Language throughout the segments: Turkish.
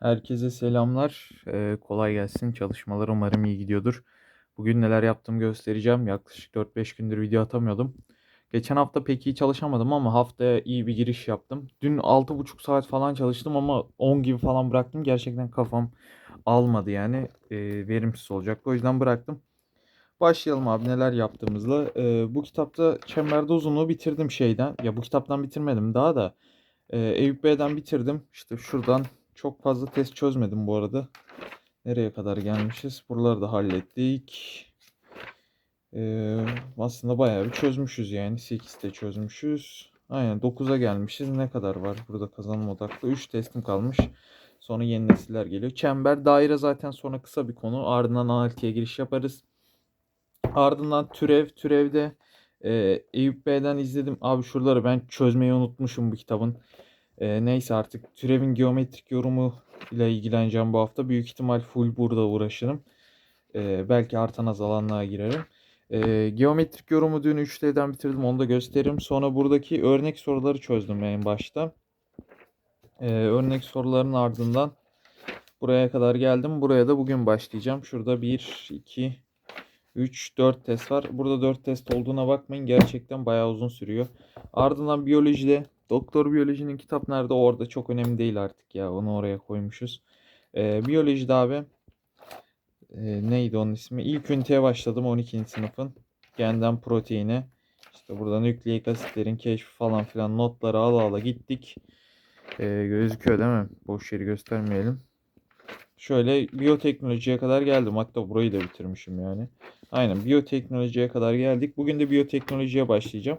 Herkese selamlar. Ee, kolay gelsin. Çalışmalar umarım iyi gidiyordur. Bugün neler yaptım göstereceğim. Yaklaşık 4-5 gündür video atamıyordum. Geçen hafta pek iyi çalışamadım ama haftaya iyi bir giriş yaptım. Dün 6,5 saat falan çalıştım ama 10 gibi falan bıraktım. Gerçekten kafam almadı yani. Ee, verimsiz olacak. O yüzden bıraktım. Başlayalım abi neler yaptığımızla. Ee, bu kitapta Çemberde Uzunluğu bitirdim şeyden. Ya bu kitaptan bitirmedim daha da. Ee, Eyüp Bey'den bitirdim. İşte şuradan çok fazla test çözmedim bu arada. Nereye kadar gelmişiz? Buraları da hallettik. Ee, aslında bayağı bir çözmüşüz yani. 8'de çözmüşüz. Aynen 9'a gelmişiz. Ne kadar var burada kazanım odaklı? 3 testim kalmış. Sonra yeni nesiller geliyor. Çember, daire zaten sonra kısa bir konu. Ardından analitiğe giriş yaparız. Ardından türev. Türevde e, Eyüp Bey'den izledim. Abi şuraları ben çözmeyi unutmuşum bu kitabın. E, neyse artık türevin geometrik yorumu ile ilgileneceğim bu hafta. Büyük ihtimal full burada uğraşırım. E, belki artan azalanlığa girerim. E, geometrik yorumu dün 3D'den bitirdim. Onu da gösteririm. Sonra buradaki örnek soruları çözdüm en başta. E, örnek soruların ardından buraya kadar geldim. Buraya da bugün başlayacağım. Şurada 1, 2, 3, 4 test var. Burada 4 test olduğuna bakmayın. Gerçekten bayağı uzun sürüyor. Ardından biyolojide Doktor biyolojinin kitap nerede? Orada çok önemli değil artık ya. Onu oraya koymuşuz. Ee, biyolojide abi e, neydi onun ismi? İlk üniteye başladım 12. sınıfın. Genden proteine. İşte burada nükleik asitlerin keşfi falan filan notları ala ala gittik. Ee, gözüküyor değil mi? Boş yeri göstermeyelim. Şöyle biyoteknolojiye kadar geldim. Hatta burayı da bitirmişim yani. Aynen biyoteknolojiye kadar geldik. Bugün de biyoteknolojiye başlayacağım.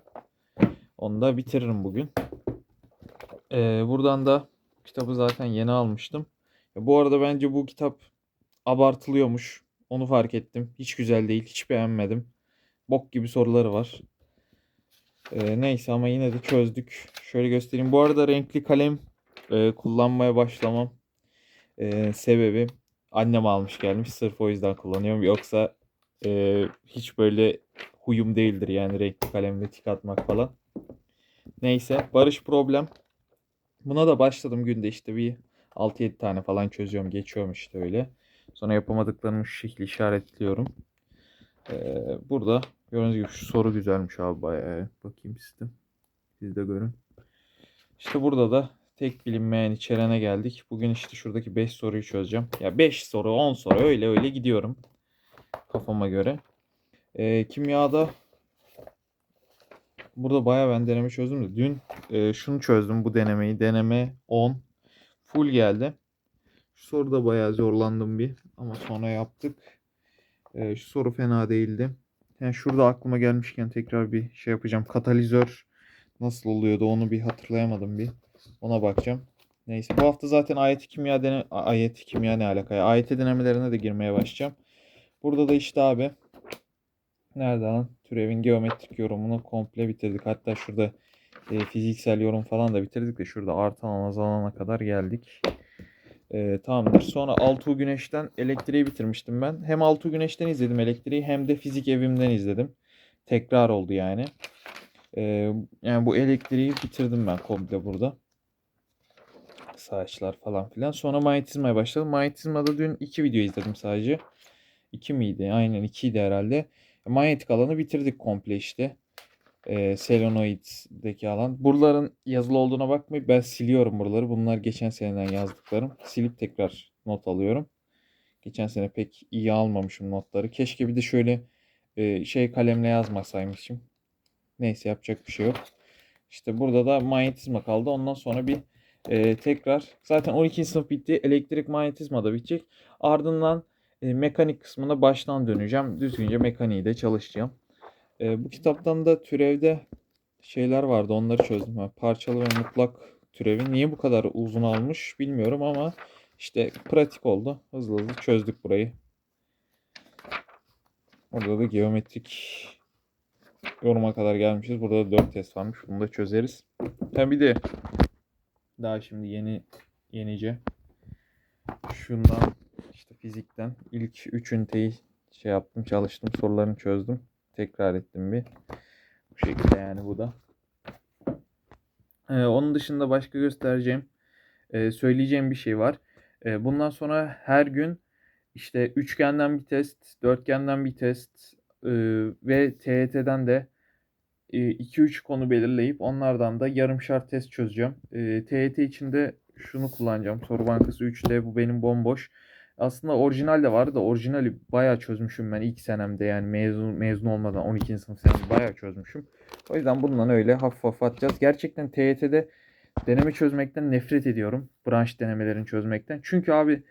Onu da bitiririm bugün. Ee, buradan da kitabı zaten yeni almıştım. Bu arada bence bu kitap abartılıyormuş. Onu fark ettim. Hiç güzel değil. Hiç beğenmedim. Bok gibi soruları var. Ee, neyse ama yine de çözdük. Şöyle göstereyim. Bu arada renkli kalem e, kullanmaya başlamam e, sebebi annem almış gelmiş. Sırf o yüzden kullanıyorum. Yoksa e, hiç böyle huyum değildir yani renkli kalemle tik atmak falan. Neyse barış problem. Buna da başladım günde işte bir 6-7 tane falan çözüyorum. Geçiyorum işte öyle. Sonra yapamadıklarımı şu şekilde işaretliyorum. Ee, burada gördüğünüz gibi şu soru güzelmiş abi bayağı. Bakayım size. Siz de görün. İşte burada da tek bilinmeyen içerene geldik. Bugün işte şuradaki 5 soruyu çözeceğim. Ya 5 soru 10 soru öyle öyle gidiyorum. Kafama göre. Ee, kimyada Burada bayağı ben deneme çözdüm de. Dün e, şunu çözdüm bu denemeyi. Deneme 10. Full geldi. Şu soruda bayağı zorlandım bir. Ama sonra yaptık. E, şu soru fena değildi. Yani şurada aklıma gelmişken tekrar bir şey yapacağım. Katalizör nasıl oluyordu onu bir hatırlayamadım bir. Ona bakacağım. Neyse bu hafta zaten ayet kimya dene ayet kimya ne alaka ya? AYT denemelerine de girmeye başlayacağım. Burada da işte abi nerede lan? Türevin geometrik yorumunu komple bitirdik. Hatta şurada e, fiziksel yorum falan da bitirdik de şurada artan azalana kadar geldik. E, tamamdır. Sonra Altuğ Güneş'ten elektriği bitirmiştim ben. Hem Altuğ Güneş'ten izledim elektriği hem de fizik evimden izledim. Tekrar oldu yani. E, yani bu elektriği bitirdim ben komple burada. Saçlar falan filan. Sonra manyetizmaya başladım. Manyetizmada dün iki video izledim sadece. İki miydi? Aynen ikiydi herhalde. Manyetik alanı bitirdik komple işte. Ee, Selenoid'deki alan. Buraların yazılı olduğuna bakmayın. Ben siliyorum buraları. Bunlar geçen seneden yazdıklarım. Silip tekrar not alıyorum. Geçen sene pek iyi almamışım notları. Keşke bir de şöyle e, şey kalemle yazmasaymışım. Neyse yapacak bir şey yok. İşte burada da manyetizma kaldı. Ondan sonra bir e, tekrar zaten 12. sınıf bitti. Elektrik manyetizma da bitecek. Ardından e, mekanik kısmına baştan döneceğim. Düzgünce mekaniği de çalışacağım. E, bu kitaptan da türevde şeyler vardı. Onları çözdüm. Yani parçalı ve mutlak türevi. Niye bu kadar uzun almış bilmiyorum ama işte pratik oldu. Hızlı hızlı çözdük burayı. Orada da geometrik yoruma kadar gelmişiz. Burada da 4 test varmış. Bunu da çözeriz. Hem bir de daha şimdi yeni yenice şundan fizikten ilk 3 üniteyi şey yaptım, çalıştım, sorularını çözdüm. Tekrar ettim bir. Bu şekilde yani bu da. Ee, onun dışında başka göstereceğim, e, söyleyeceğim bir şey var. E, bundan sonra her gün işte üçgenden bir test, dörtgenden bir test e, ve TYT'den de 2-3 konu belirleyip onlardan da yarımşar test çözeceğim. E, TYT için de şunu kullanacağım. Soru bankası 3'te bu benim bomboş. Aslında orijinal de vardı da orijinali bayağı çözmüşüm ben ilk senemde yani mezun mezun olmadan 12. sınıf senemde bayağı çözmüşüm. O yüzden bundan öyle hafif hafif atacağız. Gerçekten TYT'de deneme çözmekten nefret ediyorum. Branş denemelerini çözmekten. Çünkü abi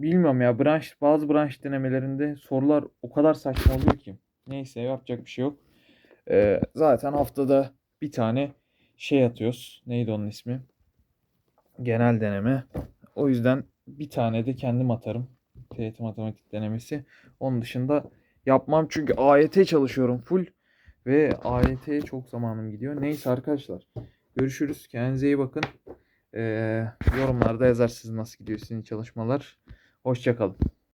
bilmiyorum ya branş bazı branş denemelerinde sorular o kadar saçma oluyor ki. Neyse yapacak bir şey yok. Ee, zaten haftada bir tane şey atıyoruz. Neydi onun ismi? Genel deneme. O yüzden bir tane de kendim atarım. TYT matematik denemesi. Onun dışında yapmam çünkü AYT çalışıyorum full. Ve AYT'ye çok zamanım gidiyor. Neyse arkadaşlar. Görüşürüz. Kendinize iyi bakın. Ee, yorumlarda yazarsınız nasıl gidiyor sizin çalışmalar. Hoşçakalın.